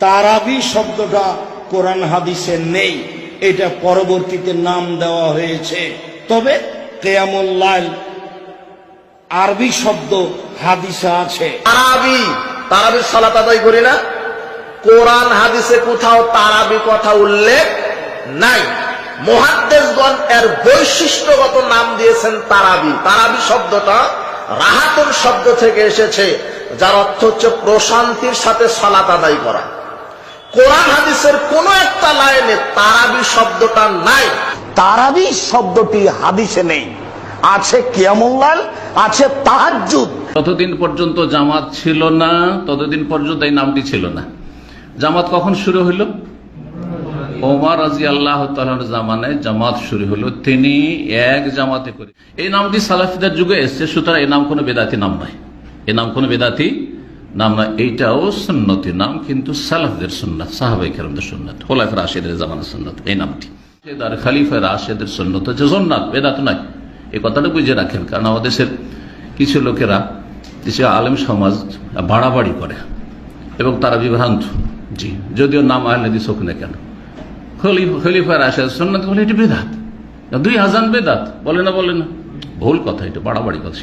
তারাবি শব্দটা কোরআন হাদিসে নেই। এটা পরবর্তীতে নাম দেওয়া হয়েছে। তবে কেয়ামুল্লাল আরবি শব্দ হাদিসে আছে। তারাবি, তারাবির সালাত আদায় করি না। কোরআন হাদিসে কোথাও তারাবি কথা উল্লেখ নাই। মহাদ্দেশগণ এর বৈশিষ্ট্যগত নাম দিয়েছেন তারাবি। তারাবি শব্দটা রাহাতুর শব্দ থেকে এসেছে, যার অর্থ হচ্ছে প্রশান্তির সাথে সালাত আদায় করা। কোরআন হাদিসের কোন একটা লাইনে তারাবি শব্দটা নাই। তারাবি শব্দটি হাদিসে নেই। আছে কিয়ামুল্লাল আছে তাহাজ্জুদ। ততদিন পর্যন্ত জামাত ছিল না ততদিন পর্যন্ত এই নামটি ছিল না। জামাত কখন শুরু হইল? ওমর রাজি আল্লাহ তালার জামানায় জামাত শুরু হলো তিনি এক জামাতে করে এই নামটি সালাফিদের যুগে এসছে সুতরাং এই নাম কোনো বেদাতি নাম নয়। এই নাম কোনো বেদাতি নাম নয় এইটাও সুন্নতি নাম, কিন্তু সালাফদের সুন্নাত সাহাবাই কেরমদের সুন্নাত। হোলাফের রাশেদের জামানের সুন্নাত, এই নামটি। আর খালিফা রাশেদের সুন্নত হচ্ছে সুন্নাত বেদাত নয়। এই কথাটা বুঝে রাখেন, কারণ আমাদের দেশের কিছু লোকেরা, দেশে আলেম সমাজ বাড়াবাড়ি করে এবং তারা বিভ্রান্ত। জি, যদিও নাম আহলে দিস হোক না কেন। খলিফার আসে সন্ন্যত বলে এটি বেদাত। দুই হাজান বেদাত, বলে না বলে না। ভুল কথা, এটা বাড়াবাড়ি কথা।